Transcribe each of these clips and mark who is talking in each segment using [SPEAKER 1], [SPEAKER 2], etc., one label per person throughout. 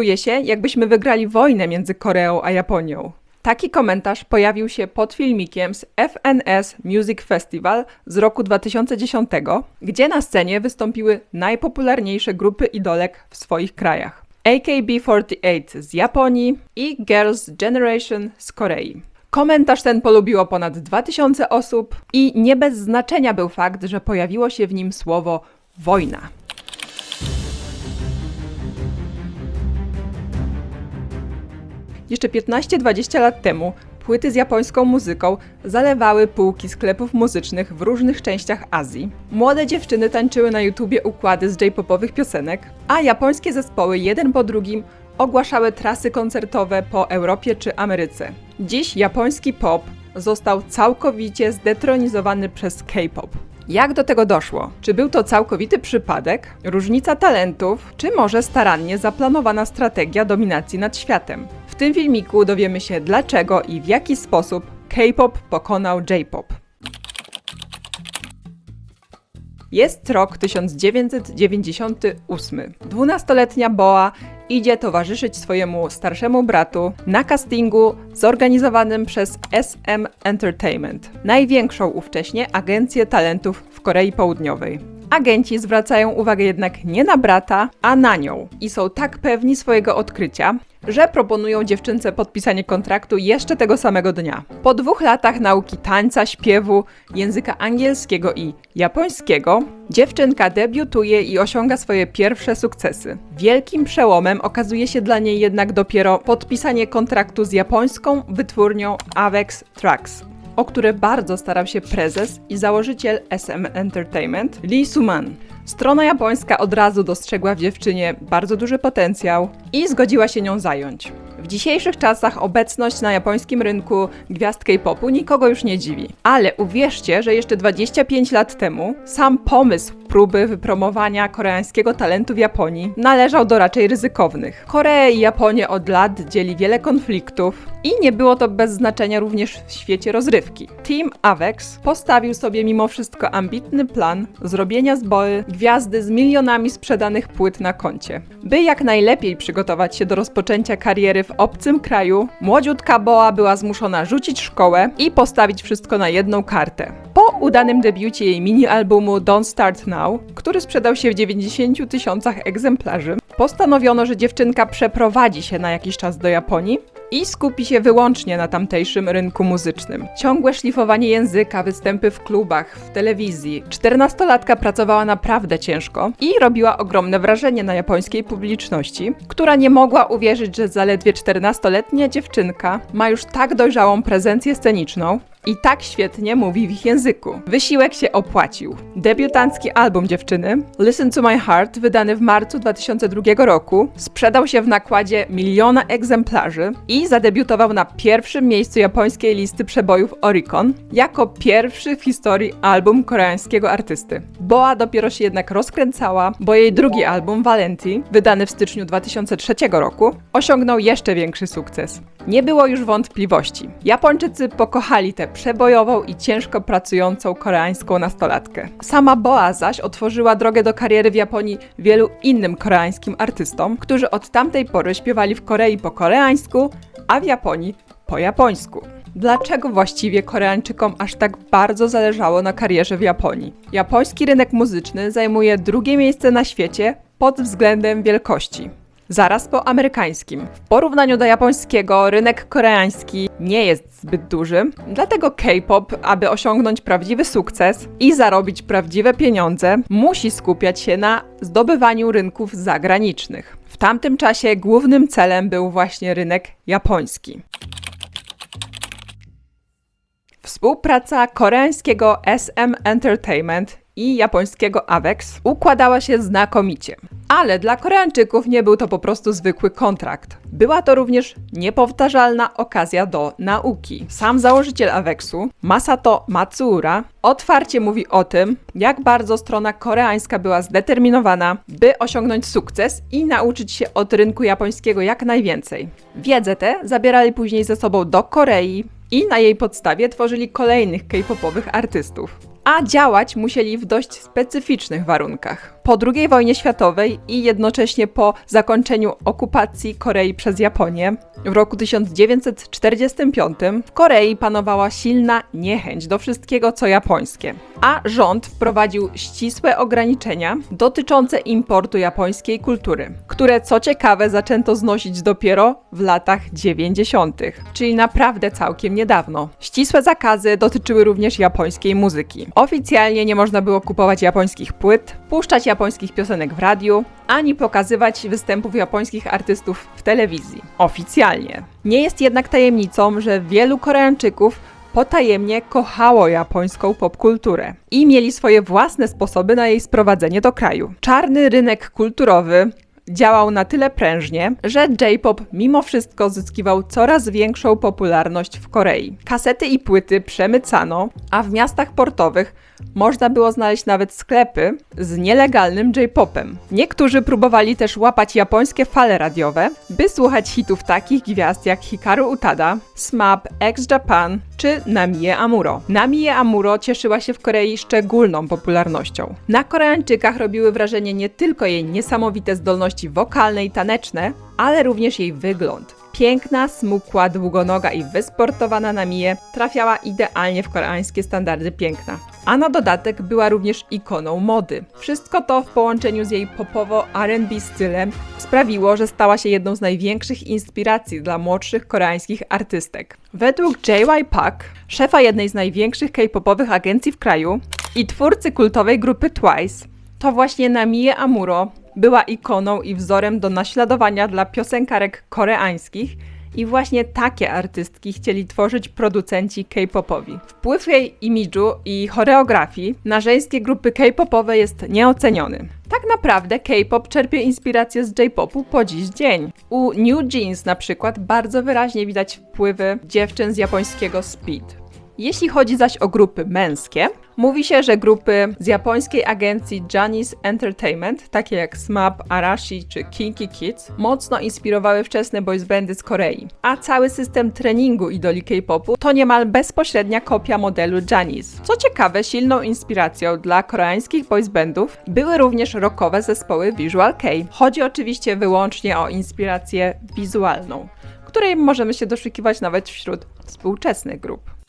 [SPEAKER 1] Czuję się, jakbyśmy wygrali wojnę między Koreą a Japonią. Taki komentarz pojawił się pod filmikiem z FNS Music Festival z roku 2010, gdzie na scenie wystąpiły najpopularniejsze grupy idolek w swoich krajach. AKB48 z Japonii i Girls' Generation z Korei. Komentarz ten polubiło ponad 2000 osób i nie bez znaczenia był fakt, że pojawiło się w nim słowo wojna. Jeszcze 15-20 lat temu płyty z japońską muzyką zalewały półki sklepów muzycznych w różnych częściach Azji. Młode dziewczyny tańczyły na YouTubie układy z J-popowych piosenek, a japońskie zespoły jeden po drugim ogłaszały trasy koncertowe po Europie czy Ameryce. Dziś japoński pop został całkowicie zdetronizowany przez K-pop. Jak do tego doszło? Czy był to całkowity przypadek, różnica talentów, czy może starannie zaplanowana strategia dominacji nad światem? W tym filmiku dowiemy się dlaczego i w jaki sposób K-pop pokonał J-pop. Jest rok 1998. Dwunastoletnia Boa idzie towarzyszyć swojemu starszemu bratu na castingu zorganizowanym przez SM Entertainment, największą ówcześnie agencję talentów w Korei Południowej. Agenci zwracają uwagę jednak nie na brata, a na nią i są tak pewni swojego odkrycia, że proponują dziewczynce podpisanie kontraktu jeszcze tego samego dnia. Po dwóch latach nauki tańca, śpiewu, języka angielskiego i japońskiego, dziewczynka debiutuje i osiąga swoje pierwsze sukcesy. Wielkim przełomem okazuje się dla niej jednak dopiero podpisanie kontraktu z japońską wytwórnią Avex Trax o które bardzo starał się prezes i założyciel SM Entertainment Lee Suman. Strona japońska od razu dostrzegła w dziewczynie bardzo duży potencjał i zgodziła się nią zająć. W dzisiejszych czasach obecność na japońskim rynku gwiazd K-popu nikogo już nie dziwi. Ale uwierzcie, że jeszcze 25 lat temu sam pomysł próby wypromowania koreańskiego talentu w Japonii należał do raczej ryzykownych. Koreę i Japonię od lat dzieli wiele konfliktów i nie było to bez znaczenia również w świecie rozrywki. Team Avex postawił sobie mimo wszystko ambitny plan zrobienia z Boy gwiazdy z milionami sprzedanych płyt na koncie. By jak najlepiej przygotować się do rozpoczęcia kariery w obcym kraju, młodziutka Boa była zmuszona rzucić szkołę i postawić wszystko na jedną kartę. Po udanym debiucie jej mini-albumu Don't Start Now, który sprzedał się w 90 tysiącach egzemplarzy, postanowiono, że dziewczynka przeprowadzi się na jakiś czas do Japonii i skupi się wyłącznie na tamtejszym rynku muzycznym. Ciągłe szlifowanie języka, występy w klubach, w telewizji. Czternastolatka pracowała naprawdę ciężko i robiła ogromne wrażenie na japońskiej publiczności, która nie mogła uwierzyć, że zaledwie 14-letnia dziewczynka ma już tak dojrzałą prezencję sceniczną, i tak świetnie mówi w ich języku. Wysiłek się opłacił. Debiutancki album dziewczyny, Listen to My Heart, wydany w marcu 2002 roku, sprzedał się w nakładzie miliona egzemplarzy i zadebiutował na pierwszym miejscu japońskiej listy przebojów Oricon jako pierwszy w historii album koreańskiego artysty. Boa dopiero się jednak rozkręcała, bo jej drugi album Valenti, wydany w styczniu 2003 roku, osiągnął jeszcze większy sukces. Nie było już wątpliwości. Japończycy pokochali tę przebojową i ciężko pracującą koreańską nastolatkę. Sama Boa zaś otworzyła drogę do kariery w Japonii wielu innym koreańskim artystom, którzy od tamtej pory śpiewali w Korei po koreańsku, a w Japonii po japońsku. Dlaczego właściwie Koreańczykom aż tak bardzo zależało na karierze w Japonii? Japoński rynek muzyczny zajmuje drugie miejsce na świecie pod względem wielkości zaraz po amerykańskim. W porównaniu do japońskiego rynek koreański nie jest zbyt duży, dlatego K-pop, aby osiągnąć prawdziwy sukces i zarobić prawdziwe pieniądze, musi skupiać się na zdobywaniu rynków zagranicznych. W tamtym czasie głównym celem był właśnie rynek japoński. Współpraca koreańskiego SM Entertainment i japońskiego Avex układała się znakomicie. Ale dla Koreańczyków nie był to po prostu zwykły kontrakt. Była to również niepowtarzalna okazja do nauki. Sam założyciel Avexu, Masato Matsuura, otwarcie mówi o tym, jak bardzo strona koreańska była zdeterminowana, by osiągnąć sukces i nauczyć się od rynku japońskiego jak najwięcej. Wiedzę tę zabierali później ze sobą do Korei, i na jej podstawie tworzyli kolejnych K-popowych artystów. A działać musieli w dość specyficznych warunkach. Po II wojnie światowej i jednocześnie po zakończeniu okupacji Korei przez Japonię w roku 1945 w Korei panowała silna niechęć do wszystkiego co japońskie, a rząd wprowadził ścisłe ograniczenia dotyczące importu japońskiej kultury, które co ciekawe zaczęto znosić dopiero w latach 90., czyli naprawdę całkiem niedawno. Ścisłe zakazy dotyczyły również japońskiej muzyki. Oficjalnie nie można było kupować japońskich płyt, puszczać japońskich piosenek w radiu, ani pokazywać występów japońskich artystów w telewizji. Oficjalnie. Nie jest jednak tajemnicą, że wielu Koreańczyków potajemnie kochało japońską popkulturę i mieli swoje własne sposoby na jej sprowadzenie do kraju. Czarny rynek kulturowy działał na tyle prężnie, że J-pop mimo wszystko zyskiwał coraz większą popularność w Korei. Kasety i płyty przemycano, a w miastach portowych można było znaleźć nawet sklepy z nielegalnym J-popem. Niektórzy próbowali też łapać japońskie fale radiowe, by słuchać hitów takich gwiazd jak Hikaru Utada, SMAP, X Japan czy Namie Amuro. Namie Amuro cieszyła się w Korei szczególną popularnością. Na Koreańczykach robiły wrażenie nie tylko jej niesamowite zdolności wokalne i taneczne, ale również jej wygląd. Piękna, smukła, długonoga i wysportowana Namie trafiała idealnie w koreańskie standardy piękna. A na dodatek była również ikoną mody. Wszystko to w połączeniu z jej popowo R&B stylem sprawiło, że stała się jedną z największych inspiracji dla młodszych koreańskich artystek. Według JY Park, szefa jednej z największych K-popowych agencji w kraju i twórcy kultowej grupy Twice, to właśnie Namie Amuro była ikoną i wzorem do naśladowania dla piosenkarek koreańskich i właśnie takie artystki chcieli tworzyć producenci K-popowi. Wpływ jej imidżu i choreografii na żeńskie grupy K-popowe jest nieoceniony. Tak naprawdę K-pop czerpie inspirację z J-popu po dziś dzień. U New Jeans na przykład bardzo wyraźnie widać wpływy dziewczyn z japońskiego Speed. Jeśli chodzi zaś o grupy męskie, mówi się, że grupy z japońskiej agencji Johnny's Entertainment, takie jak SMAP, Arashi czy Kinky Kids, mocno inspirowały wczesne boysbandy z Korei. A cały system treningu idoli K-popu to niemal bezpośrednia kopia modelu Johnny's. Co ciekawe, silną inspiracją dla koreańskich boysbandów były również rockowe zespoły Visual K. Chodzi oczywiście wyłącznie o inspirację wizualną, której możemy się doszukiwać nawet wśród współczesnych grup.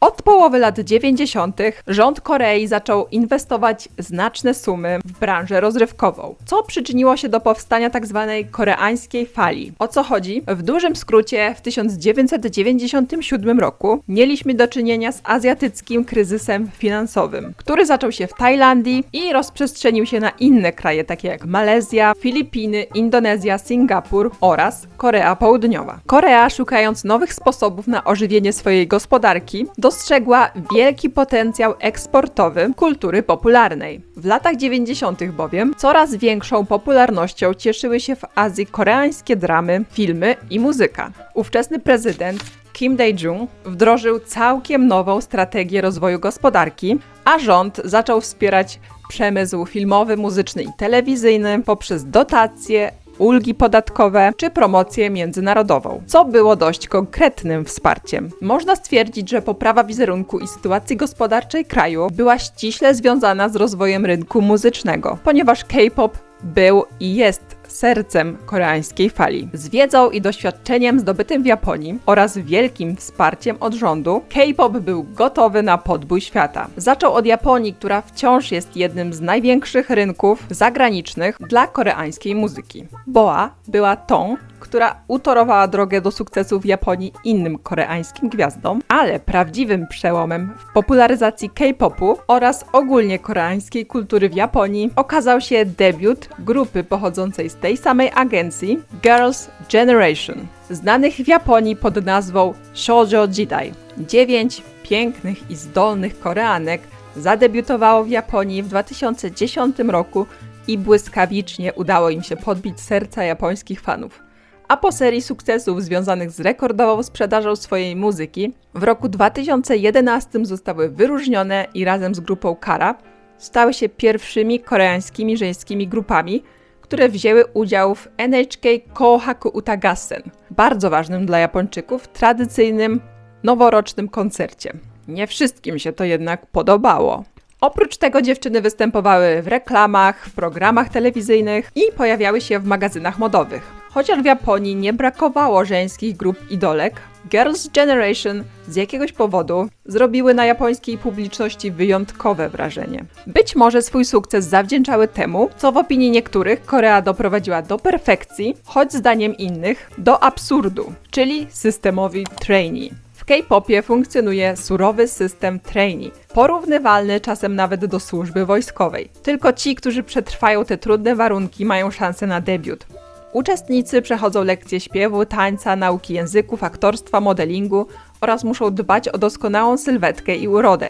[SPEAKER 1] Od połowy lat 90. rząd Korei zaczął inwestować znaczne sumy w branżę rozrywkową, co przyczyniło się do powstania tzw. koreańskiej fali. O co chodzi? W dużym skrócie w 1997 roku mieliśmy do czynienia z azjatyckim kryzysem finansowym, który zaczął się w Tajlandii i rozprzestrzenił się na inne kraje takie jak Malezja, Filipiny, Indonezja, Singapur oraz Korea Południowa. Korea, szukając nowych sposobów na ożywienie swojej gospodarki, dostrzegła wielki potencjał eksportowy kultury popularnej. W latach 90. bowiem coraz większą popularnością cieszyły się w Azji koreańskie dramy, filmy i muzyka. Ówczesny prezydent Kim Dae-jung wdrożył całkiem nową strategię rozwoju gospodarki, a rząd zaczął wspierać przemysł filmowy, muzyczny i telewizyjny poprzez dotacje, ulgi podatkowe czy promocję międzynarodową, co było dość konkretnym wsparciem. Można stwierdzić, że poprawa wizerunku i sytuacji gospodarczej kraju była ściśle związana z rozwojem rynku muzycznego, ponieważ K-pop był i jest sercem koreańskiej fali. Z wiedzą i doświadczeniem zdobytym w Japonii oraz wielkim wsparciem od rządu, K-pop był gotowy na podbój świata. Zaczął od Japonii, która wciąż jest jednym z największych rynków zagranicznych dla koreańskiej muzyki. Boa była tą, która utorowała drogę do sukcesu w Japonii innym koreańskim gwiazdom, ale prawdziwym przełomem w popularyzacji K-popu oraz ogólnie koreańskiej kultury w Japonii okazał się debiut grupy pochodzącej z tej samej agencji Girls' Generation, znanych w Japonii pod nazwą Shoujo Jidai. Dziewięć pięknych i zdolnych Koreanek zadebiutowało w Japonii w 2010 roku i błyskawicznie udało im się podbić serca japońskich fanów. A po serii sukcesów związanych z rekordową sprzedażą swojej muzyki, w roku 2011 zostały wyróżnione i razem z grupą Kara stały się pierwszymi koreańskimi żeńskimi grupami, które wzięły udział w NHK Kohaku Utagassen, bardzo ważnym dla Japończyków tradycyjnym noworocznym koncercie. Nie wszystkim się to jednak podobało. Oprócz tego dziewczyny występowały w reklamach, w programach telewizyjnych i pojawiały się w magazynach modowych. Chociaż w Japonii nie brakowało żeńskich grup idolek, Girls' Generation z jakiegoś powodu zrobiły na japońskiej publiczności wyjątkowe wrażenie. Być może swój sukces zawdzięczały temu, co w opinii niektórych Korea doprowadziła do perfekcji, choć zdaniem innych do absurdu, czyli systemowi trainee. W K-popie funkcjonuje surowy system trainee, porównywalny czasem nawet do służby wojskowej. Tylko ci, którzy przetrwają te trudne warunki, mają szansę na debiut. Uczestnicy przechodzą lekcje śpiewu, tańca, nauki języków, aktorstwa, modelingu oraz muszą dbać o doskonałą sylwetkę i urodę,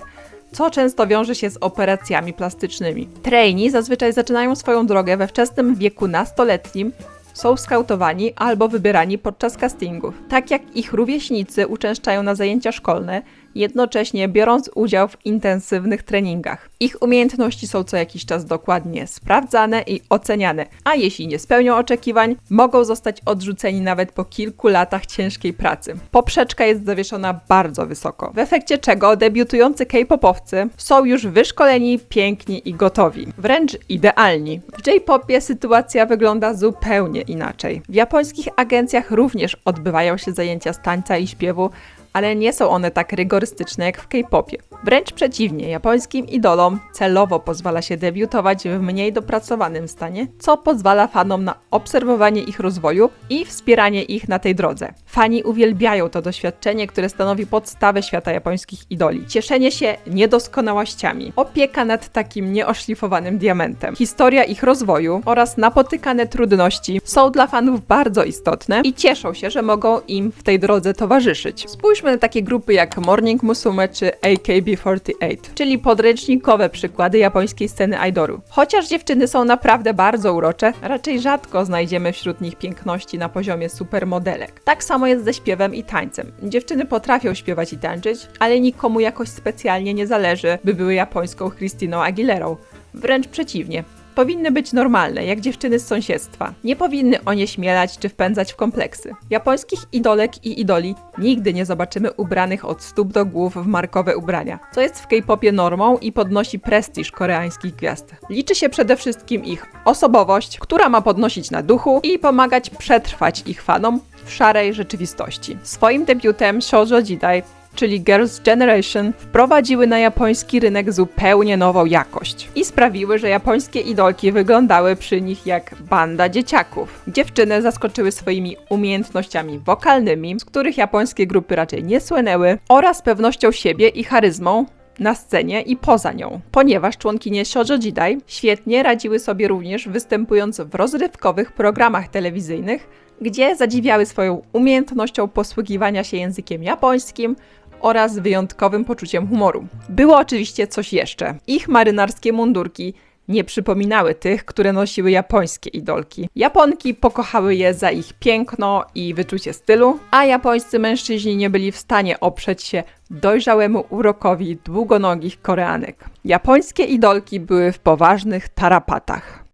[SPEAKER 1] co często wiąże się z operacjami plastycznymi. Trainee zazwyczaj zaczynają swoją drogę we wczesnym wieku nastoletnim, są skautowani albo wybierani podczas castingów. Tak jak ich rówieśnicy uczęszczają na zajęcia szkolne, jednocześnie biorąc udział w intensywnych treningach. Ich umiejętności są co jakiś czas dokładnie sprawdzane i oceniane, a jeśli nie spełnią oczekiwań, mogą zostać odrzuceni nawet po kilku latach ciężkiej pracy. Poprzeczka jest zawieszona bardzo wysoko, w efekcie czego debiutujący K-popowcy są już wyszkoleni, piękni i gotowi. Wręcz idealni. W J-popie sytuacja wygląda zupełnie inaczej. W japońskich agencjach również odbywają się zajęcia z tańca i śpiewu, ale nie są one tak rygorystyczne jak w K-popie. Wręcz przeciwnie, japońskim idolom celowo pozwala się debiutować w mniej dopracowanym stanie, co pozwala fanom na obserwowanie ich rozwoju i wspieranie ich na tej drodze. Fani uwielbiają to doświadczenie, które stanowi podstawę świata japońskich idoli. Cieszenie się niedoskonałościami, opieka nad takim nieoszlifowanym diamentem, historia ich rozwoju oraz napotykane trudności są dla fanów bardzo istotne i cieszą się, że mogą im w tej drodze towarzyszyć. Spójrzmy na takie grupy jak Morning Musume czy AKB48, czyli podręcznikowe przykłady japońskiej sceny idoru. Chociaż dziewczyny są naprawdę bardzo urocze, raczej rzadko znajdziemy wśród nich piękności na poziomie supermodelek. Tak samo jest ze śpiewem i tańcem. Dziewczyny potrafią śpiewać i tańczyć, ale nikomu jakoś specjalnie nie zależy, by były japońską Christiną Aguilerą. Wręcz przeciwnie. Powinny być normalne, jak dziewczyny z sąsiedztwa. Nie powinny o nie śmielać czy wpędzać w kompleksy. Japońskich idolek i idoli nigdy nie zobaczymy ubranych od stóp do głów w markowe ubrania, co jest w K-popie normą i podnosi prestiż koreańskich gwiazd. Liczy się przede wszystkim ich osobowość, która ma podnosić na duchu i pomagać przetrwać ich fanom w szarej rzeczywistości. Swoim debiutem Shoujo Jidai czyli Girls' Generation, wprowadziły na japoński rynek zupełnie nową jakość i sprawiły, że japońskie idolki wyglądały przy nich jak banda dzieciaków. Dziewczyny zaskoczyły swoimi umiejętnościami wokalnymi, z których japońskie grupy raczej nie słynęły, oraz pewnością siebie i charyzmą, na scenie i poza nią, ponieważ członkinie Shoujo Jidai świetnie radziły sobie również występując w rozrywkowych programach telewizyjnych, gdzie zadziwiały swoją umiejętnością posługiwania się językiem japońskim oraz wyjątkowym poczuciem humoru. Było oczywiście coś jeszcze. Ich marynarskie mundurki nie przypominały tych, które nosiły japońskie idolki. Japonki pokochały je za ich piękno i wyczucie stylu, a japońscy mężczyźni nie byli w stanie oprzeć się dojrzałemu urokowi długonogich Koreanek. Japońskie idolki były w poważnych tarapatach.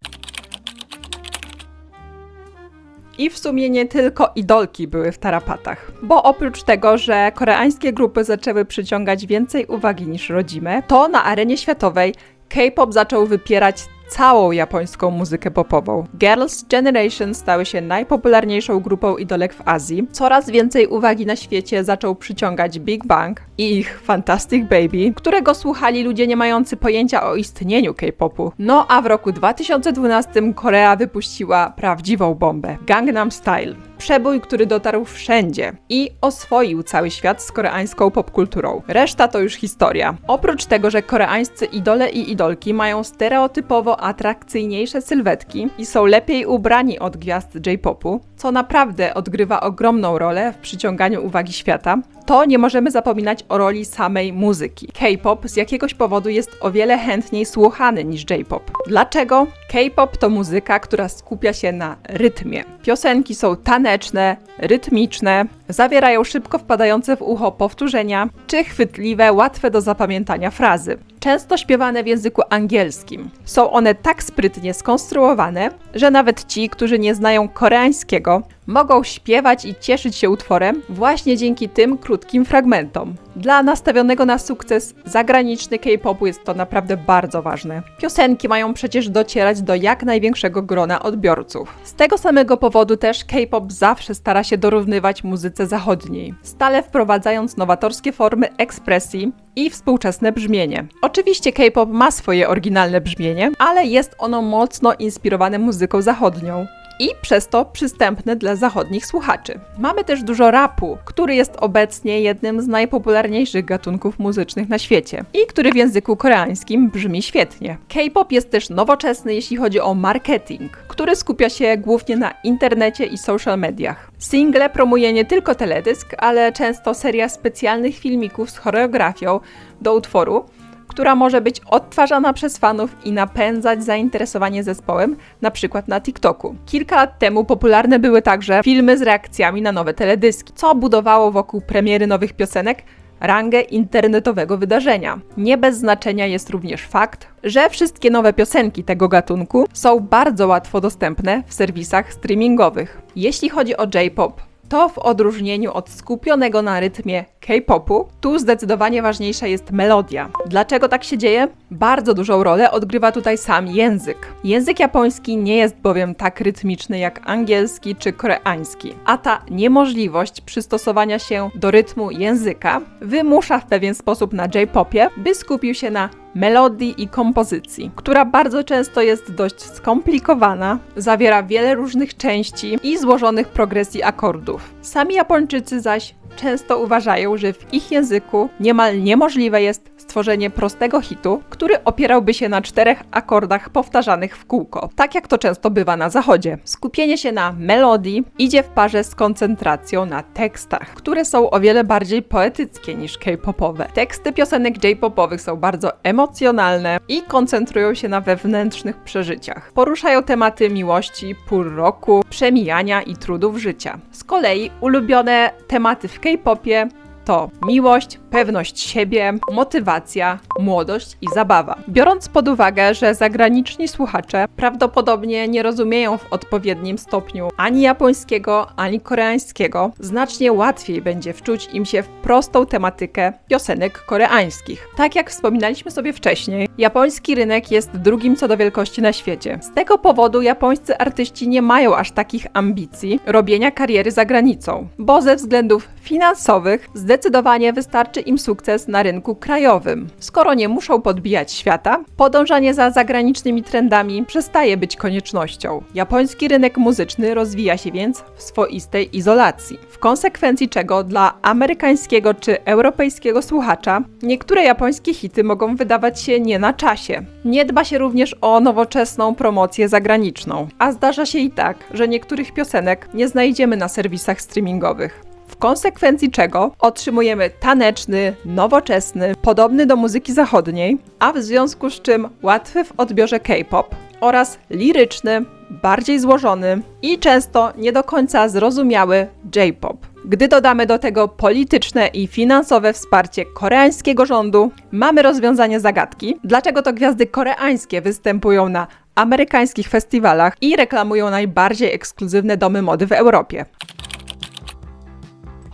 [SPEAKER 1] I w sumie nie tylko idolki były w tarapatach. Bo oprócz tego, że koreańskie grupy zaczęły przyciągać więcej uwagi niż rodzime, to na arenie światowej K-pop zaczął wypierać całą japońską muzykę popową. Girls' Generation stały się najpopularniejszą grupą idolek w Azji. Coraz więcej uwagi na świecie zaczął przyciągać Big Bang i ich Fantastic Baby, którego słuchali ludzie nie mający pojęcia o istnieniu K-popu. No a w roku 2012 Korea wypuściła prawdziwą bombę Gangnam Style. Przebój, który dotarł wszędzie i oswoił cały świat z koreańską popkulturą. Reszta to już historia. Oprócz tego, że koreańscy idole i idolki mają stereotypowo atrakcyjniejsze sylwetki i są lepiej ubrani od gwiazd J-popu, co naprawdę odgrywa ogromną rolę w przyciąganiu uwagi świata, to nie możemy zapominać o roli samej muzyki. K-pop z jakiegoś powodu jest o wiele chętniej słuchany niż J-pop. Dlaczego? K-pop to muzyka, która skupia się na rytmie. Piosenki są taneczne, rytmiczne, zawierają szybko wpadające w ucho powtórzenia, czy chwytliwe, łatwe do zapamiętania frazy. Często śpiewane w języku angielskim. Są one tak sprytnie skonstruowane, że nawet ci, którzy nie znają koreańskiego, mogą śpiewać i cieszyć się utworem właśnie dzięki tym krótkim fragmentom. Dla nastawionego na sukces zagraniczny K-popu jest to naprawdę bardzo ważne. Piosenki mają przecież docierać do jak największego grona odbiorców. Z tego samego powodu też K-pop zawsze stara się dorównywać muzyce zachodniej, stale wprowadzając nowatorskie formy ekspresji i współczesne brzmienie. Oczywiście K-pop ma swoje oryginalne brzmienie, ale jest ono mocno inspirowane muzyką zachodnią i przez to przystępny dla zachodnich słuchaczy. Mamy też dużo rapu, który jest obecnie jednym z najpopularniejszych gatunków muzycznych na świecie i który w języku koreańskim brzmi świetnie. K-pop jest też nowoczesny, jeśli chodzi o marketing, który skupia się głównie na internecie i social mediach. Single promuje nie tylko teledysk, ale często seria specjalnych filmików z choreografią do utworu, która może być odtwarzana przez fanów i napędzać zainteresowanie zespołem, na przykład na TikToku. Kilka lat temu popularne były także filmy z reakcjami na nowe teledyski, co budowało wokół premiery nowych piosenek rangę internetowego wydarzenia. Nie bez znaczenia jest również fakt, że wszystkie nowe piosenki tego gatunku są bardzo łatwo dostępne w serwisach streamingowych. Jeśli chodzi o J-pop, to w odróżnieniu od skupionego na rytmie K-popu, tu zdecydowanie ważniejsza jest melodia. Dlaczego tak się dzieje? Bardzo dużą rolę odgrywa tutaj sam język. Język japoński nie jest bowiem tak rytmiczny jak angielski czy koreański, a ta niemożliwość przystosowania się do rytmu języka wymusza w pewien sposób na J-popie, by skupił się na melodii i kompozycji, która bardzo często jest dość skomplikowana, zawiera wiele różnych części i złożonych progresji akordów. Sami Japończycy zaś często uważają, że w ich języku niemal niemożliwe jest stworzenie prostego hitu, który opierałby się na czterech akordach powtarzanych w kółko, tak jak to często bywa na zachodzie. Skupienie się na melodii idzie w parze z koncentracją na tekstach, które są o wiele bardziej poetyckie niż K-popowe. Teksty piosenek J-popowych są bardzo emocjonalne i koncentrują się na wewnętrznych przeżyciach. Poruszają tematy miłości, pór roku, przemijania i trudów życia. Z kolei ulubione tematy w K-popie to miłość, pewność siebie, motywacja, młodość i zabawa. Biorąc pod uwagę, że zagraniczni słuchacze prawdopodobnie nie rozumieją w odpowiednim stopniu ani japońskiego, ani koreańskiego, znacznie łatwiej będzie wczuć im się w prostą tematykę piosenek koreańskich. Tak jak wspominaliśmy sobie wcześniej, japoński rynek jest drugim co do wielkości na świecie. Z tego powodu japońscy artyści nie mają aż takich ambicji robienia kariery za granicą, bo ze względów finansowych zdecydowanie wystarczy im sukces na rynku krajowym. Skoro nie muszą podbijać świata, podążanie za zagranicznymi trendami przestaje być koniecznością. Japoński rynek muzyczny rozwija się więc w swoistej izolacji. W konsekwencji czego dla amerykańskiego czy europejskiego słuchacza niektóre japońskie hity mogą wydawać się nie na czasie. Nie dba się również o nowoczesną promocję zagraniczną, a zdarza się i tak, że niektórych piosenek nie znajdziemy na serwisach streamingowych. W konsekwencji czego otrzymujemy taneczny, nowoczesny, podobny do muzyki zachodniej, a w związku z czym łatwy w odbiorze K-pop oraz liryczny, bardziej złożony i często nie do końca zrozumiały J-pop. Gdy dodamy do tego polityczne i finansowe wsparcie koreańskiego rządu, mamy rozwiązanie zagadki, dlaczego to gwiazdy koreańskie występują na amerykańskich festiwalach i reklamują najbardziej ekskluzywne domy mody w Europie.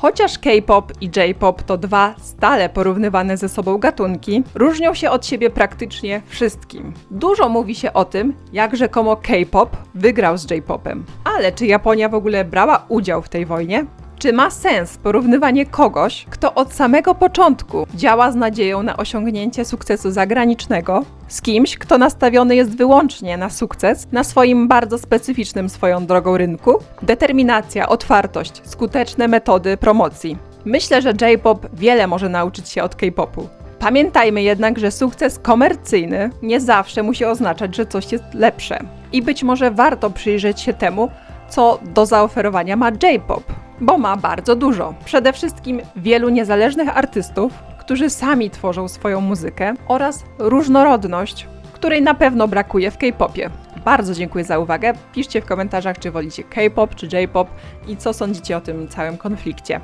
[SPEAKER 1] Chociaż K-pop i J-pop to dwa stale porównywane ze sobą gatunki, różnią się od siebie praktycznie wszystkim. Dużo mówi się o tym, jak rzekomo K-pop wygrał z J-popem. Ale czy Japonia w ogóle brała udział w tej wojnie? Czy ma sens porównywanie kogoś, kto od samego początku działa z nadzieją na osiągnięcie sukcesu zagranicznego, z kimś, kto nastawiony jest wyłącznie na sukces na swoim bardzo specyficznym swoją drogą rynku? Determinacja, otwartość, skuteczne metody promocji. Myślę, że J-pop wiele może nauczyć się od K-popu. Pamiętajmy jednak, że sukces komercyjny nie zawsze musi oznaczać, że coś jest lepsze. I być może warto przyjrzeć się temu, co do zaoferowania ma J-pop, bo ma bardzo dużo. Przede wszystkim wielu niezależnych artystów, którzy sami tworzą swoją muzykę oraz różnorodność, której na pewno brakuje w K-popie. Bardzo dziękuję za uwagę. Piszcie w komentarzach, czy wolicie K-pop czy J-pop i co sądzicie o tym całym konflikcie.